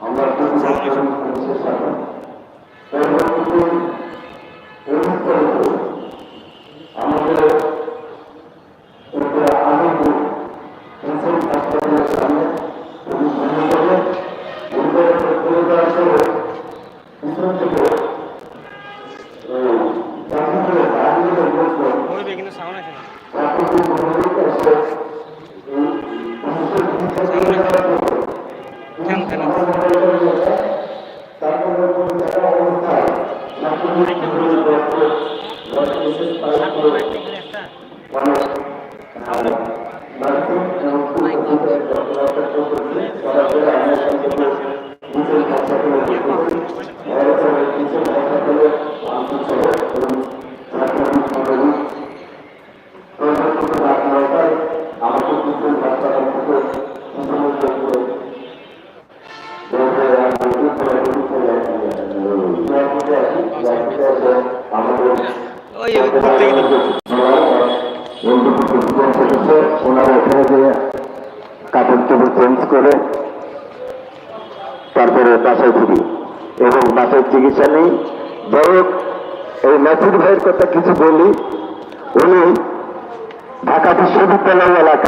আমরা Gracias.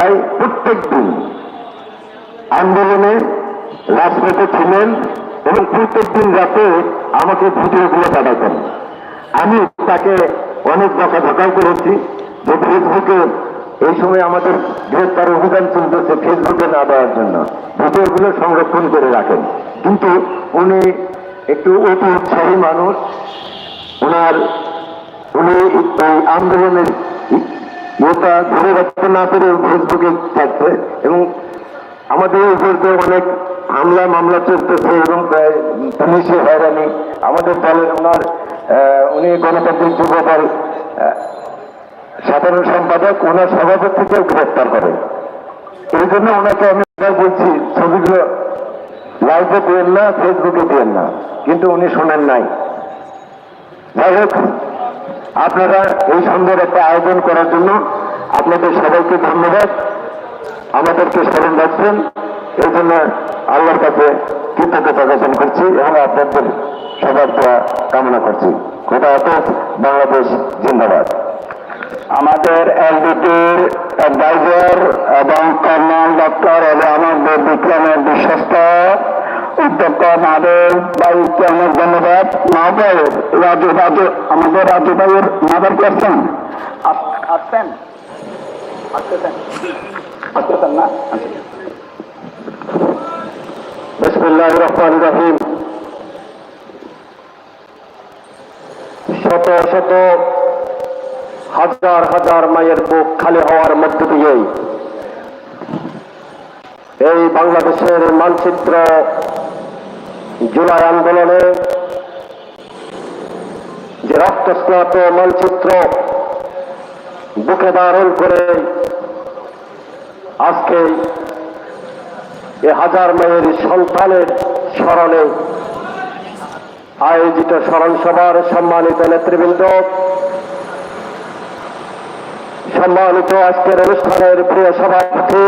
এলাকায় প্রত্যেক দিন আন্দোলনে রাজপথে ছিলেন এবং প্রত্যেক দিন রাতে আমাকে ভিডিওগুলো পাঠাতেন। আমি তাকে অনেক বকাঝকাও করেছি যে ফেসবুকে এই সময় আমাদের গ্রেপ্তার অভিযান চলতেছে, ফেসবুকে না দেওয়ার জন্য। ভিডিওগুলো সংরক্ষণ করে রাখেন। কিন্তু উনি একটু অতি উৎসাহী মানুষ। ওনার উনি এই আন্দোলনের ইয়েটা ধরে রাখতে না পেরে ফেসবুকে থাকছে এবং আমাদের উপর অনেক হামলা মামলা চলতেছে এবং পুলিশের হয়রানি। আমাদের দলের ওনার উনি গণতান্ত্রিক আহ, সাধারণ সম্পাদক ওনার সভাপতিকেও গ্রেপ্তার করে। এই জন্য ওনাকে আমি বলছি ছবিগুলো লাইভে দিয়েন না ফেসবুকে দিয়েন না। কিন্তু উনি শোনেন নাই। যাই হোক আপনারা এই সুন্দর একটা আয়োজন করার জন্য আপনাদের সবাইকে ধন্যবাদ। আমাদেরকে স্মরণ রাখছেন। এই জন্য আল্লাহর কাছে কৃতজ্ঞতা জ্ঞাপন করছি এবং আপনাদের সবার কামনা করছি। খোদা হাফেজ, বাংলাদেশ জিন্দাবাদ। আমাদের এলডিপির অ্যাডভাইজার এবং কর্নাল ডক্টর এবং আমাদের বিক্রমের বিশ্বস্ত ভাইকে অনেক ধন্যবাদ। মা রাজু রাজু আমাদের রাজু মাদার করছেন আসছেন? শত শত হাজার হাজার মায়ের বুক খালি হওয়ার মধ্য দিয়েই এই বাংলাদেশের মানচিত্র জুলাই আন্দোলনে যে রক্তস্নাত মানচিত্র বুকে ধারণ করে আজকে এ হাজার মেয়ের সন্তানের স্মরণে আয়োজিত স্মরণ সভার সম্মানিত নেতৃবৃন্দ, সম্মানিত আজকের অনুষ্ঠানের প্রিয় সভাপতি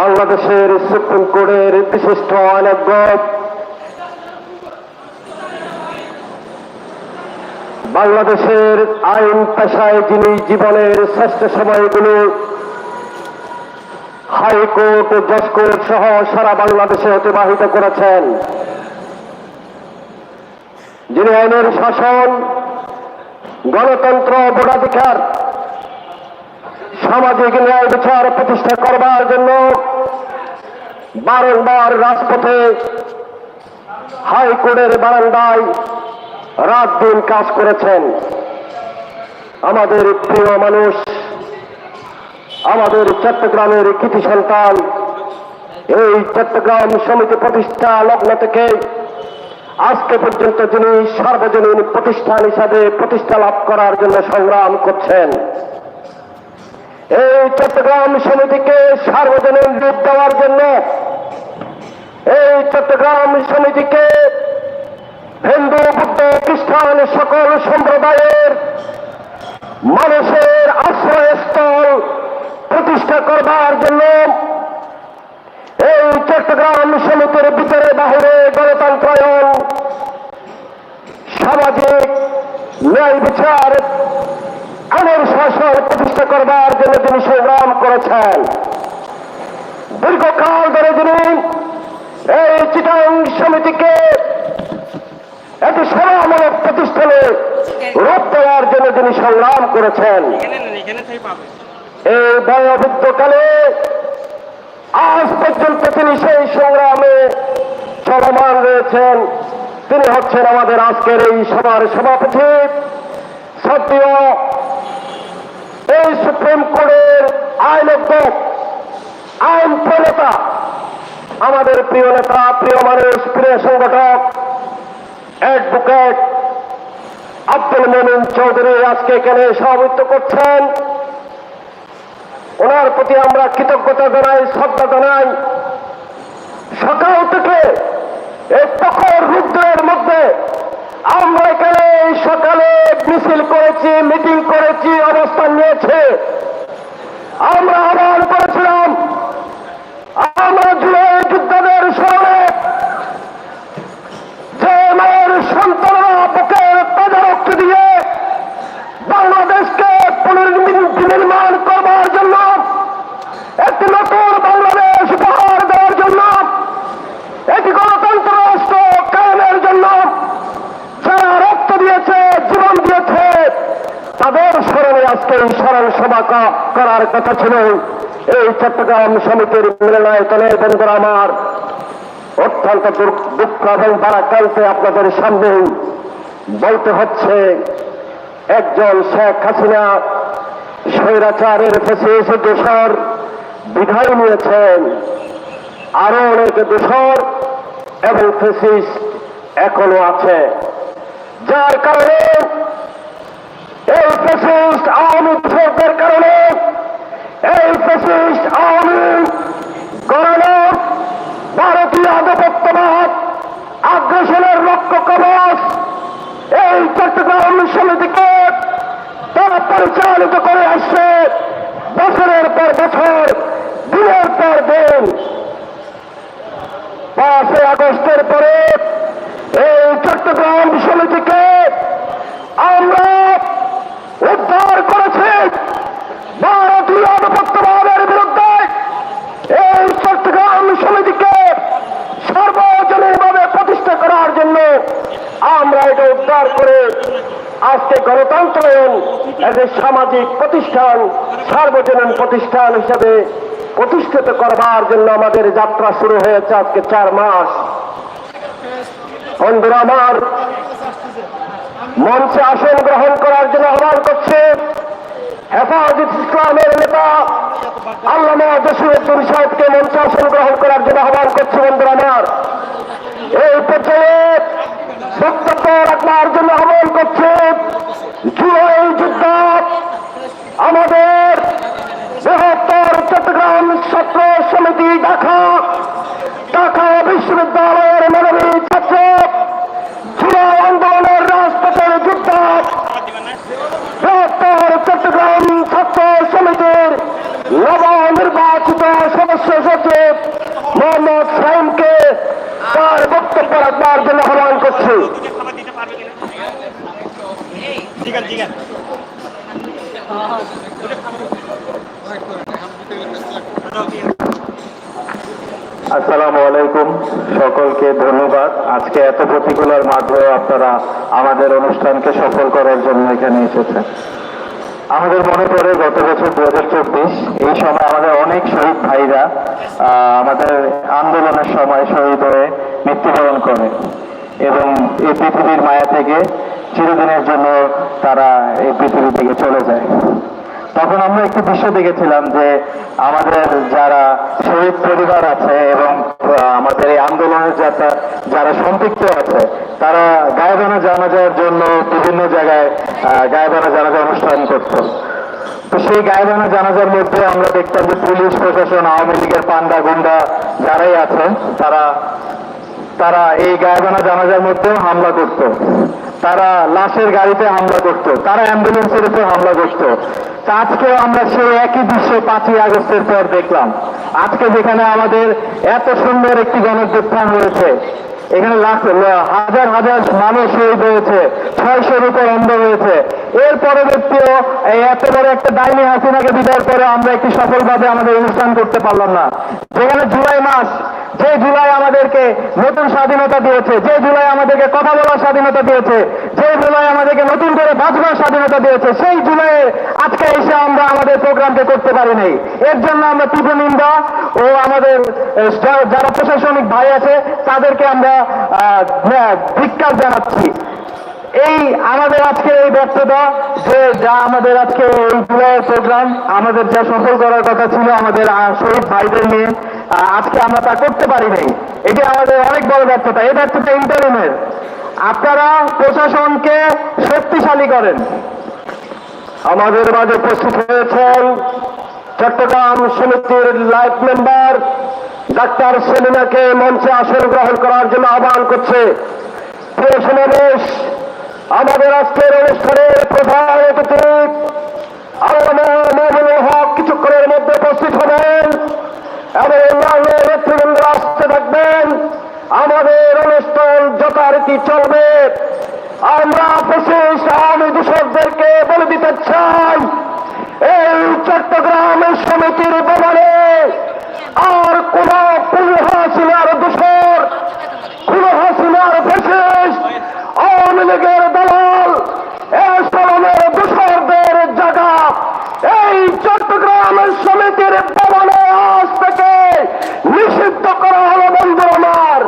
বাংলাদেশের সুপ্রিম কোর্টের বিশিষ্ট আইনজ্ঞ বাংলাদেশের আইন পেশায় যিনি জীবনের শ্রেষ্ঠ সময়গুলো হাইকোর্ট জজ কোর্ট সহ সারা বাংলাদেশে অতিবাহিত করেছেন। যিনি আইনের শাসন, গণতন্ত্র, ভোটাধিকার সামাজিক ন্যায় বিচার প্রতিষ্ঠা করবার জন্য বারংবার রাজপথে হাইকোর্টের বারান্দায় রাত দিন কাজ করেছেন। আমাদের প্রিয় মানুষ, আমাদের চট্টগ্রামের কৃতি সন্তান, এই চট্টগ্রাম সমিতি প্রতিষ্ঠা লগ্ন থেকে আজকে পর্যন্ত যিনি সার্বজনীন প্রতিষ্ঠান হিসাবে প্রতিষ্ঠা লাভ করার জন্য সংগ্রাম করছেন। এই চট্টগ্রাম সমিতিকে সার্বজনীন রূপ দেওয়ার জন্য, এই চট্টগ্রাম সমিতিকে হিন্দু, বুদ্ধ, খ্রিস্টান সকল সম্প্রদায়ের মানুষের আশ্রয়স্থল প্রতিষ্ঠা করবার জন্য এই চট্টগ্রাম সমিতির ভিতরে বাহিরে গণতন্ত্রায়ন, সামাজিক, ন্যায় বিচার শাসন প্রতিষ্ঠা করবার জন্য তিনি সংগ্রাম করেছেন। দীর্ঘকাল ধরে তিনি এই চিটাং সমিতিকে একটি সভামূলক প্রতিষ্ঠানে রূপ দেওয়ার জন্য তিনি সংগ্রাম করেছেন। এই বয়োবৃদ্ধকালে আজ পর্যন্ত তিনি সেই সংগ্রামে চলমান রয়েছেন। তিনি হচ্ছেন আমাদের আজকের এই সভার সভাপতি সত্য এই সুপ্রিম কোর্টের আইনজ্ঞ আইন প্রণেতা, আমাদের প্রিয় নেতা, প্রিয় মানুষ, প্রিয় সংগঠক অ্যাডভোকেট আব্দুল মোমিন চৌধুরী আজকে এখানে সভাপতিত্ব করছেন। ওনার প্রতি আমরা কৃতজ্ঞতা জানাই, শ্রদ্ধা জানাই। সকাল থেকে এই প্রখর রুদ্রের মধ্যে আমরা এখানে এই সকালে মিছিল করেছি মিটিং করেছি অবস্থান নিয়েছে। আমরা আহ্বান করেছিলাম আমরা জুলাই যোদ্ধাদের স্মরণে যে মায়ের সন্তানরা বুকের তাজা রক্ত দিয়ে বাংলাদেশকে পুনর্নির্মাণ করবার জন্য একটি নতুন বাংলাদেশ উপহার দেওয়ার জন্য একটি গণতন্ত্র রাষ্ট্র কায়েমের জন্য যারা রক্ত দিয়েছে জীবন দিয়েছে তাদের স্মরণে আজকে এই স্মরণ সভা করার কথা ছিল। এই চট্টগ্রাম সমিতির মিলনায়তনে বন্ধুরা আমার, অত্যন্ত দুঃখ- এবং বারাক্রান্তে আপনাদের সামনে বলতে হচ্ছে, একজন শেখ হাসিনা স্বৈরাচারের ফেসিস দোষর বিধায় নিয়েছেন। আরও অনেক দোষর এবং ফেসিস এখনও আছে। যার কারণে এই ফেসিস্ট আওয়ামী দোষরদের কারণে, এই ফেসিস্ট আওয়ামী গণনার ভারতীয় আধিপত্যবাদ, আগ্রাসনের লক্ষ্য কবচ। এই চট্টগ্রাম সমিতিকে তারা পরিচালিত করে আসছে বছরের পর বছর, দিনের পর দিন। পাঁচই আগস্টের পরে এই চট্টগ্রাম সমিতিকে আমরা উদ্ধার করেছি ভারতীয় আধিপত্যবাদের বিরুদ্ধে এই চট্টগ্রাম সমিতিকে সর্বজনীনভাবে প্রতিষ্ঠা করার জন্য আমরা এটা উদ্ধার করে আজকে গণতন্ত্রায়ন একটি সামাজিক প্রতিষ্ঠান, সার্বজনীন প্রতিষ্ঠান হিসেবে প্রতিষ্ঠিত করবার জন্য আমাদের যাত্রা শুরু হয়েছে আজকে চার মাস। বন্ধুরা আমার মঞ্চে আসন গ্রহণ করার জন্য আহ্বান করছে। হেফাজত ইসলামের নেতা আল্লামা জসিরুদ্দিন সাহেবকে মঞ্চে আসন গ্রহণ করার জন্য আহ্বান করছে বন্ধুরা আমার। এই পর্যায়ে বক্তব্য রাখবার জন্য আহ্বান করছে জুলাই যুদ্ধ। আমাদের বৃহত্তর চট্টগ্রাম ছাত্র সমিতি ঢাকা ঢাকা বিশ্ববিদ্যালয়ের মানবী ছাত্র, জুলাই আন্দোলনের রাজপথের যুদ্ধ। বৃহত্তর চট্টগ্রাম ছাত্র সমিতির নবনির্বাচিত সদস্য সচিব মোহাম্মদ সাইমকে তার বক্তব্য রাখবার জন্য আহ্বান করছি খাবার দিতে পারবে কিনা ঠিক আছে ঠিক আছে আসসালামু আলাইকুম। সকলকে ধন্যবাদ। আজকে এত প্রতিকূলার মাঝেও আপনারা আমাদের অনুষ্ঠানকে সফল করার জন্য এখানে এসেছেন। আমাদের মনে পড়ে গত বছর দু হাজার চব্বিশ, এই সময় আমাদের অনেক শহীদ ভাইরা আমাদের আন্দোলনের সময় শহীদ হয়ে মৃত্যুবরণ করে এবং এই পৃথিবীর মায়া থেকে চিরদিনের জন্য তারা এই পৃথিবী থেকে চলে যায়। তখন আমরা একটি দৃশ্য দেখেছিলাম যে আমাদের যারা শহীদ পরিবার আছে এবং আমাদের এই আন্দোলনের যারা যারা সম্পৃক্ত আছে, তারা গায়েবানা জানাজার জন্য বিভিন্ন জায়গায় গায়েবানা জানাজা অনুষ্ঠান করত। তো সেই গায়েবানা জানাজার মধ্যে আমরা দেখতাম যে পুলিশ প্রশাসন, আওয়ামী লীগের পান্ডা গুন্ডা যারাই আছে তারা তারা এই গায়েবানা জানাজার মধ্যেও হামলা করত। তারা লাশের গাড়িতে হামলা করত। তারা অ্যাম্বুলেন্সের উপর হামলা করত। তা আজকেও আমরা সেই একই দৃশ্য পাঁচই আগস্টের পর দেখলাম। আজকে যেখানে আমাদের এত সুন্দর একটি গণপ্রত্যান হয়েছে, এখানে লাখ, হাজার হাজার মানুষ শহীদ হয়েছে, ছয়শোর উপর অন্ধ হয়েছে। এর পরবর্তীও এই এত বড় একটা ডাইনি হাসিনাকে বিদায়ের পরে আমরা একটি সফলভাবে আমাদের অনুষ্ঠান করতে পারলাম না। যেখানে জুলাই মাস যে জুলাই আমাদেরকে নতুন স্বাধীনতা দিয়েছে, যে জুলাই আমাদেরকে কথা বলার স্বাধীনতা দিয়েছে, যে জুলাই আমাদেরকে নতুন করে বাঁচবার স্বাধীনতা দিয়েছে, সেই জুলাইয়ে আজকে এসে আমরা আমাদের প্রোগ্রামকে করতে পারি নাই এর জন্য আমরা তীব্র নিন্দা ও আমাদের যারা প্রশাসনিক ভাই আছে, তাদেরকে আমরা ধিক্কার জানাচ্ছি। এই আমাদের আজকে এই ব্যর্থতা, সে যা আমাদের আজকে এই প্রোগ্রাম আমাদের যা সফল করার কথা ছিল আমাদের শহীদ ভাইদের নিয়ে আজকে আমরা তা করতে পারি নাই। এটি আমাদের অনেক বড় ব্যর্থতা। এই ব্যর্থতা ইন্টারিমের আপনারা প্রশাসনকে শক্তিশালী করেন। আমাদের মাঝে উপস্থিত হয়েছেন চট্টগ্রাম সমিতির লাইফ মেম্বার ডাক্তার সেলিনাকে মঞ্চে আসন গ্রহণ করার জন্য আহ্বান করছে। প্রিয় সমাবেশ আমাদের আজকের অনুষ্ঠানের প্রধান অতিথি আল্লামা হক, কিছুক্ষণের মধ্যে উপস্থিত হবেন এবং অন্যান্য নেতৃবৃন্দ আসতে থাকবেন। আমাদের অনুষ্ঠান যথারীতি চলবে। আমরা বিশেষ আওয়ামী দূষকদেরকে বলে দিতে চাই, এই চট্টগ্রাম সমিতির ভবনে আর কোন হাসিনার দূষর কোন হাসিনার বিশেষ আওয়ামী লীগের চট্টগ্রামের সমিতির ভবনে আজ থেকে নিষিদ্ধ করা হলো বন্ধু আমার।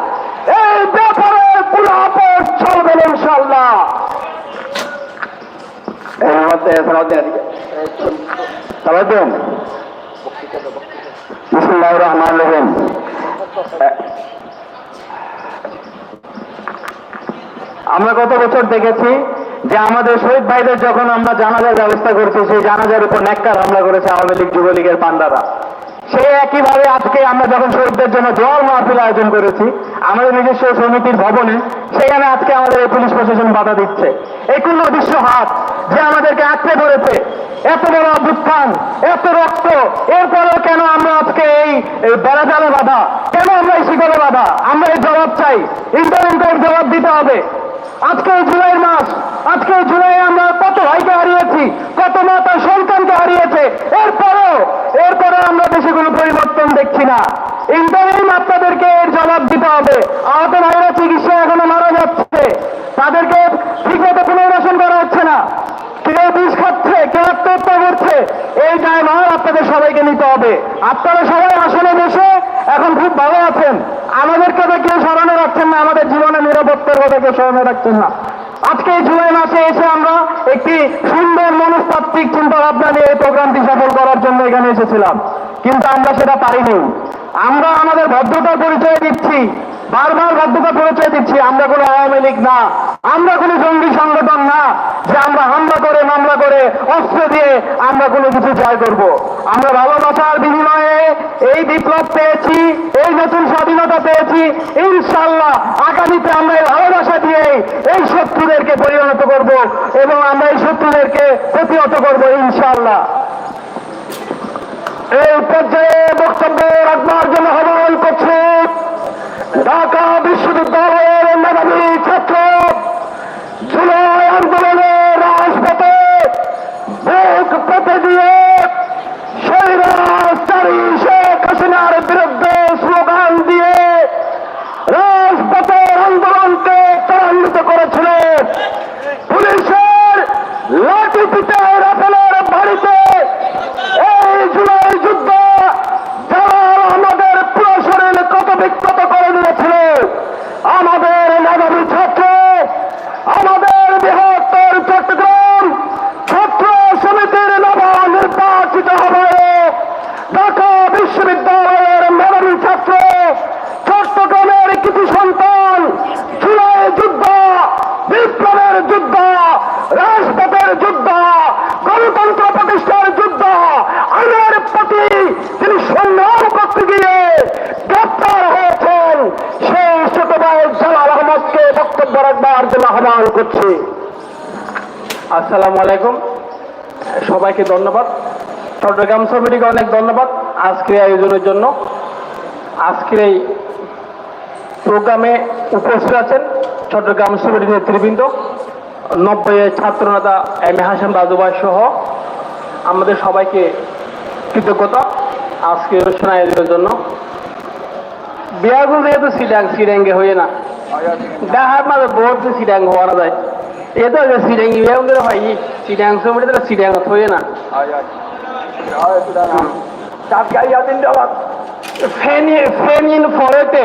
এই ব্যাপারে কোন আপোষ চলবে ইনশাল্লাহ আমরা গত বছর দেখেছি যে আমাদের শহীদ ভাইদের যখন আমরা জানাজার ব্যবস্থা করছি, সেই জানাজার উপর নেককার হামলা করেছে আওয়ামী লীগ যুবলীগের পান্ডারা সেই একইভাবে আজকে আমরা যখন শহীদদের জন্য জল মাহফিল আয়োজন করেছি, আমাদের নিজস্ব সমিতির ভবনে, সেখানে আজকে আমাদের এই পুলিশ প্রশাসন বাধা দিচ্ছে। এই কোন অদৃশ্য হাত যে আমাদেরকে আঁকড়ে ধরেছে, এত বড় অভ্যুত্থান, এত রক্ত, এরপরেও কেন আমরা আজকে এই বেড়াজালে বাধা? কেন আমরা এই শিকলে বাধা? আমরা এই জবাব চাই। ইন্টারিম কোর্ট জবাব দিতে হবে। আজকে জুলাই মাস, আজকে জুলাই আমরা কত ভাইকে হারিয়েছি, কত মাতা সন্তানকে হারিয়েছে, এরপরেও এরপরে আমরা দেশে কোনো পরিবর্তন দেখছি না। ইন্টারিম আপনাদেরকে এর জবাব দিতে হবে। আহত ভাইরা চিকিৎসা এখনও মারা যাচ্ছে। তাদেরকে ঠিকমতো পুনর্বাসন করা হচ্ছে না। কেউ বিষ খাচ্ছে, কেউ আত্মহত্যা করছে। এই দায়ভার আপনাদের সবাইকে নিতে হবে। আপনারা সবাই আসলে বসে এখন খুব ভালো আছেন। আমাদেরকে তো কেউ স্মরণে রাখছেন না, আমাদের জীবনে নিরাপত্তার কথা কেউ স্মরণে রাখছেন না। আজকে এই জুলাই মাসে এসে আমরা একটি সুন্দর মনস্তাত্ত্বিক চিন্তা ভাবনা নিয়ে এই প্রোগ্রামটি সফল করার জন্য এখানে এসেছিলাম। কিন্তু আমরা সেটা পারিনি। আমরা আমাদের ভদ্রতার পরিচয় দিচ্ছি, বারবার ভদ্রতা পরিচয় দিচ্ছি, আমরা কোনো আওয়ামী লীগ না, আমরা কোনো জঙ্গি সংগঠন না যে আমরা হামলা করে, মামলা করে, অস্ত্র দিয়ে আমরা কোনো কিছু জয় করব। আমরা ভালোবাসার বিনিময়ে এই বিপ্লব পেয়েছি, এই নতুন স্বাধীনতা পেয়েছি। ইনশাল্লাহ আগামীতে আমরা এই ভালোবাসা দিয়ে এই শত্রুদেরকে পরিণত করব এবং আমরা এই শত্রুদেরকে প্রতিহত করব ইনশাল্লাহ এই পর্যায়ে বক্তব্য রাখবার জন্য আহ্বান করছে, ঢাকা বিশ্ববিদ্যালয়ের মেধাবী ছাত্র, জুলাই আন্দোলনের রাজপথের যুদ্ধ, গণতন্ত্র প্রতিষ্ঠার যুদ্ধ আইনের প্রতি তিনি সংগ্রাম করতে গিয়ে গ্রেপ্তার হয়েছেন, সেই ছোটভাই জালাল আহমদকে বক্তব্য রাখবার জন্য আহ্বান করছি। আসসালামু আলাইকুম। সবাইকে ধন্যবাদ। চট্টগ্রাম সমিতিকে অনেক ধন্যবাদ আজকের আয়োজনের জন্য। আজকের এই প্রোগ্রামে উপস্থিত আছেন চট্টগ্রাম সমিতির নেতৃবৃন্দ। নব্বইয়ের ছাত্রনেতা এম এ হাসান রাজুভাই সহ আমাদের সবাইকে কৃতজ্ঞতা আজকে অনুষ্ঠান আয়োজনের জন্য। বিয়াগুলো যেহেতু সিডাং সিডাঙ্গে হয়ে না। দেখার মাঝে বহুত সিডাং হওয়া যায়। এ তো সিডাং বিয়াগুলো হয় সিডাং সমিতি তো সিডাং হয়ে না। ফেনি ফেনিন ফরেতে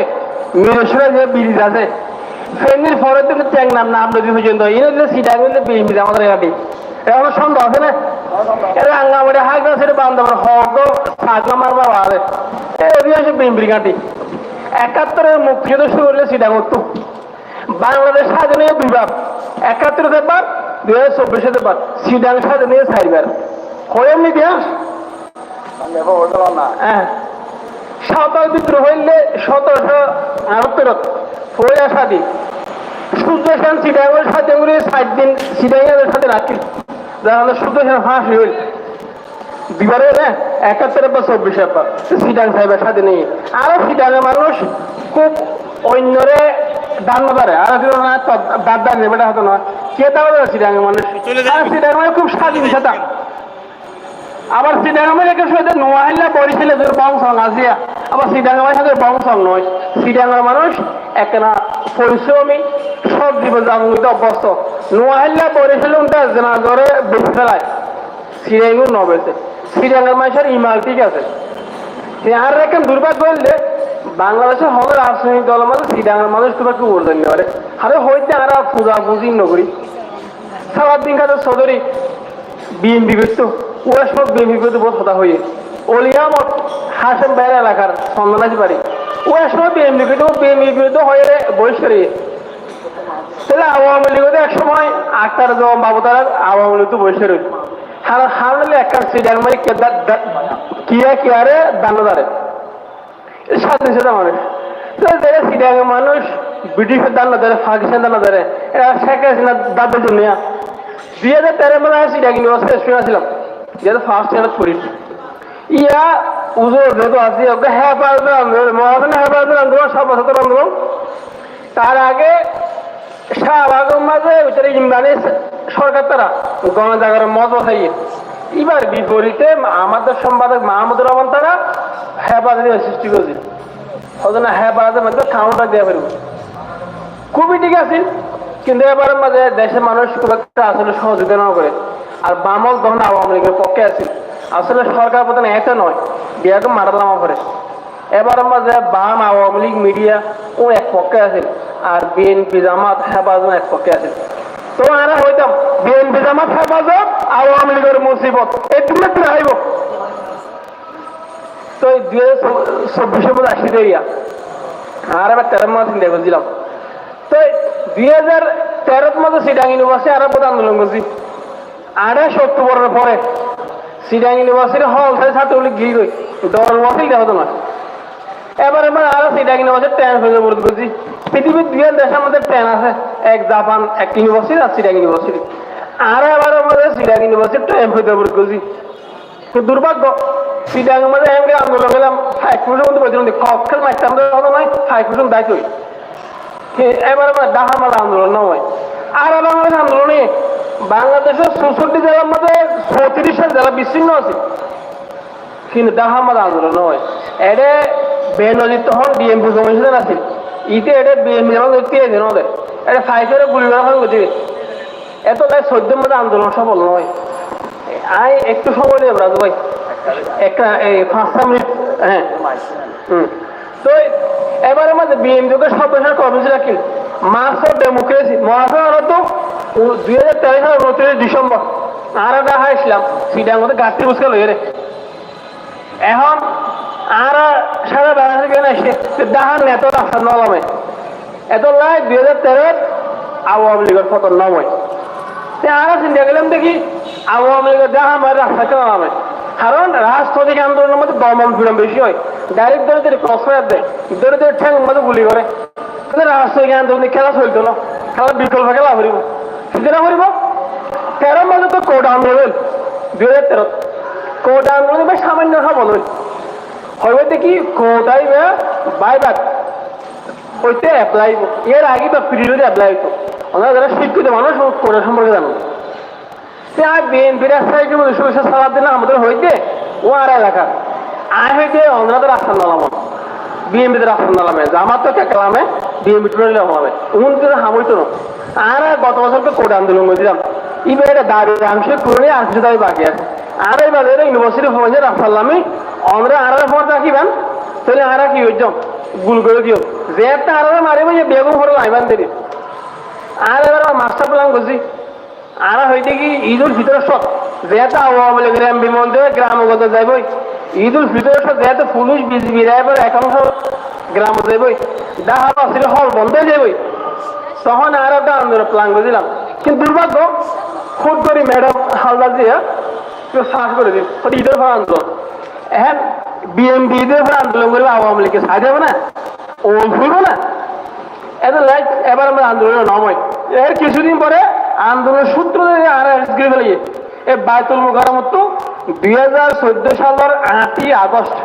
মিরেশ্বরে যে ব্রিজ আছে। ফেনির ফরেতে তো ট্যাং নাম নাম নদী পর্যন্ত নদীতে সিডাং হইলে ব্রিজ আমাদের গাড়ি এখন সন্দেহ আছে না? এটা না সেটা বান্ধব হক মারবা বাড়ে এই আছে বিম্বরি ঘাটি একাত্তরের মুক্তিযুদ্ধ শুরু করলে সিডাং হতো বাংলাদেশ স্বাধীনের বিভাগ। একাত্তর দেবার দুই হাজার চব্বিশে দেবার সিডাং স্বাধীনের চারবার হয়ে এমনি ইতিহাস? হ্যাঁ। সাঁওতাল বিদ্রোহ হইলে সতেরোশো আটাত্তর ফরিয়া স্বাধীন সূর্য সেন সাথে করে সাত দিন সিডাঙ্গের সাথে রাখি যারা সূর্য সেন হইল দিবারে না একাত্তর বা চব্বিশ বা সিডাং সাহেবের সাথে নেই আরও সিডাঙ্গের মানুষ খুব অন্যরে দান পারে। আর না দাঁত দাঁড় নেবে হতো না। কে দাঁড়াবে সিডাঙ্গের মানুষ? আর মানুষ খুব স্বাধীন সেটা। আবার একে সাথে নোয়াহিল্লা বরিশালে তোর বংশং আসিয়া আবার সিডাঙ্গামের সাথে বংশং নয়। সিডাঙ্গার মানুষ একনা পরিশ্রমী, সব জীবন যাপন অভ্যস্ত। নোয়াহিল্লা বরিশালে উনটা জেনা জ্বরে বেশি ফেলায়। সিডাঙ্গুর নবেছে সিডাঙ্গার মানুষের ইমাল ঠিক আছে। আর এখন দুর্ভাগ্য হইলে বাংলাদেশের হলে রাজনৈতিক দল মধ্যে সিডাঙ্গার মানুষ একটু উর্জন করে আরে হইতে আর পূজা পুঁজি নগরী। সারাদিন কাছে চৌধুরী বিএনপি করতো। ওরা সব বিএনপি করতে বহুত কথা হয়ে অলিয়ামত হাসেম বাইরে এলাকার সন্ধানাজি বাড়ি। ওরা সব বিএনপি করতে বিএনপি বিরুদ্ধে হয়ে বহিষ্কার তাহলে আওয়ামী লীগতে এক সময় আক্তার জম বাবু আওয়ামী লীগ বহিষ্কার হইত হার হারলে একটা সিডার মানে কিয়া কিয়ারে দানাদারে স্বাধীন সেটা মানুষ। মানুষ, ব্রিটিশের দান না ধরে পাকিস্তান দান না ধরে এরা শেখ হাসিনা দাবি দুনিয়া। দুই হাজার তেরো মানে সিডাং ইউনিভার্সিটি স্টুডেন্ট ছিলাম দুই হাজার ফার্স্ট ইয়ার পড়ি। ইয়া উজোর যেহেতু আছে হেফাজত আন্দোলন মহাজন হেফাজত আন্দোলন সব বছর আন্দোলন তার আগে শাহবাগের মাঝে ভিতরে ইমরানি সরকার তারা গণজাগরণ মত বসাইয়ে এবার বিপরীতে আমাদের সম্পাদক মাহমুদুর রহমান তারা হেফাজতের সৃষ্টি করেছিল ওজন্য হেফাজতের মধ্যে কাউন্টার দেওয়া পারব খুবই ঠিক আছে, কিন্তু এবার মাঝে দেশের মানুষ খুব একটা আসলে সহযোগিতা না করে। আর বামল তখন আওয়ামী লীগের পক্ষে আছে। আসলে সরকার প্রধান এত নয়, বিয়াকে মারালামা করে এবার মাঝে বাম আওয়ামী লীগ মিডিয়া ও এক পক্ষে আছে, আর বিএনপি জামাত হেফাজত এক পক্ষে আছে। তো আমরা হইতাম বিএনপি জামাত হেফাজত, আওয়ামী লীগের মুসিবত। তুমি আইব তো দুই চব্বিশের মধ্যে আসি দেরিয়া আর এবার তেরো মাস চিন্তা করছিলাম। তো দুই হাজার তেরোর মধ্যে সিডাং ইউনিভার্সিটি আর বোধ আন্দোলন করছি। আড়াই সত্তর বছরের পরে সিডাং ইউনিভার্সিটি হল থেকে ছাত্রগুলি গিয়ে গই দল বছরই দেওয়া হতো না। এবার এবার আরও সিডাং ইউনিভার্সিটি ট্রেন হয়ে ভর্তি করছি পৃথিবীর দুই দেশের মধ্যে ট্রেন আছে। এক জাপান, এক ইউনিভার্সিটি আর সিডাং ইউনিভার্সিটি। আর এবার আমাদের সিডাং ইউনিভার্সিটি ট্রেন হয়ে করছি কিন্তু দুর্ভাগ্য। সিডাং মধ্যে এমনি আন্দোলন গেলাম পার্সেন্ট মধ্যে বলছিলাম কক্ষের মাইতে আমাদের হতো নয় পার্সেন্ট দায়িত্ব এবার আবার ডাহামাল আন্দোলন নয় আর বাংলাদেশ আন্দোলনে বাংলাদেশের চৌষট্টি জেলার মধ্যে চৌত্রিশটা জেলা বিচ্ছিন্ন আছে। কিন্তু ডাহামাল আন্দোলন নয়। এডে বেনজিত তখন ডিএমপি কমিশনার আছে। ইতে এডে বিএমপি জামা করতে আছে নদের এটা ফাইভের গুলি রাখা করতে এত তাই চোদ্দের মধ্যে আন্দোলন সফল নয়। আই, একটু সময় নেব রাজু ভাই একটা, এই পাঁচটা মিনিট হ্যাঁ। তো এবারে মাঝে বিএমপিকে সদস্য কর্মসূচি রাখেন মার্চ ফর ডেমোক্রেসি। মহাসভা তো দুই হাজার তেরো সালের উনত্রিশ ডিসেম্বর। আর একটা হাসলাম গাছটি রে। এখন আর সারা বাংলাদেশ কেন আসছে দেখার নেত রাস্তা নলামে এত লাই দুই হাজার তেরোর আওয়ামী লীগের পতন নময় আর চিন্তা দেখি, আওয়ামী লীগের আমার রাস্তা কেন নামে কারণ রাজনৈতিক আন্দোলনের মধ্যে দমন পীড়ন বেশি হয়। ডাইরেক্ট ধরে ধরে ক্রস ফায়ার দেয় ধরে ধরে ঠ্যাং মধ্যে গুলি করে। রাজনৈতিক আন্দোলনে খেলা চলতো না খেলা বিকল্প খেলা করিব সামান্য বাইবাক ওইতে অ্যাপ্লাই এর আগে অ্যাপ্লাই হইতো শিক্ষিত মানুষ কোর্টের সম্পর্কে জানো সে আর বিএনপির কি বলে সুবিশা সালাদ দিন আমাদের হইতে ও আর এলাকা আর হইতে তো রাস্তা নালাম বিএনপিতে রাস্তা নালামে জামাত তো কেকলামে বিএনপি টুরে লামামে উন না আর, গত বছর তো কোর্ট আন্দোলন করেছিলাম। ইবে এটা দাবি অংশে পুরনি কিছু দাবি বাকি আছে। আর এই বাদে ইউনিভার্সিটি রাস্তা নালামে আমরা আর ফোন রাখিবেন তাহলে আর কি হইছ? গুল করে দিও যে একটা আর মারিব যে বেগুন ফটো আইবান দেরি। আর, এবার মাস্টার প্ল্যান করছি। আর হইতে কি ঈদুল ফিতরের সব যেহেতু আওয়ামী লীগের এমপি মন্ত্রী গ্রামগত যাইবই। ঈদুল ফিতরের সব যেহেতু পুলিশ বিজেপি এবার একাংশ গ্রাম যাইবই। দেখা আসলে, হল বন্ধ যাইবই। তখন আর একটা আন্দোলন প্ল্যান করেছিলাম। কিন্তু দুর্ভাগ্য খুব করে ম্যাডাম হালদার দিয়ে কেউ সাহস করে ওটা ঈদের পর আন্দোলন হ্যাঁ বিএমপি ঈদের পর আন্দোলন করবে আওয়ামী লীগকে সাহায্য হবে না। ও ফুলবো না। এত লাইক এবার আমরা আন্দোলনের নময় এর কিছুদিন পরে আন্দোলনের সূত্র ধরে আর গিরে ফেলিয়ে এ বায়তুল মুখারমত দুই হাজার চোদ্দ সালের আটই আগস্ট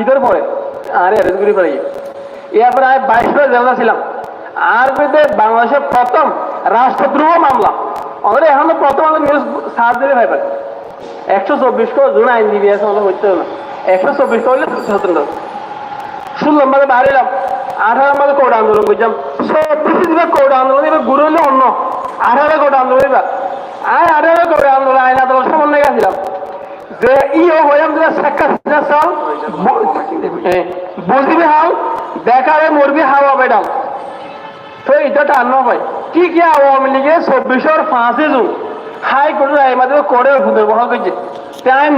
ঈদের পরে আর অ্যারেঞ্জ করে ফেলিয়ে এরপরে আমি বাইশ বছর জেলা ছিলাম। আর বেদে বাংলাদেশের প্রথম রাষ্ট্রদ্রোহ মামলা। আমাদের এখন প্রথম আমাদের নিউজ সাত দিলে ভাই পারে একশো চব্বিশ করে জুন আইনজীবী আছে আমাদের হচ্ছে না একশো চব্বিশ করলে স্বতন্ত্র শুনলাম মানে বাড়িলাম। আঠারো মাসে কোর্ট আন্দোলন করছিলাম ছত্রিশ দিবে কোর্ট আন্দোলন এবার গুরু হলে অন্য। আঠারো কোর্ট আন্দোলন এবার। আয় আঠারো কোর্ট আন্দোলন আইন আদালত সমন্বয় গেছিলাম। যে ইও হইলাম যে সাক্ষাৎ সাল বুঝবি হাও দেখারে মরবি হাওয়া ম্যাডাম তো এটা টান হয় কি কি আওয়ামী লীগের চব্বিশের পাঁচই জুন হাইকোর্টের আইমাদের করে বহা করছে তাই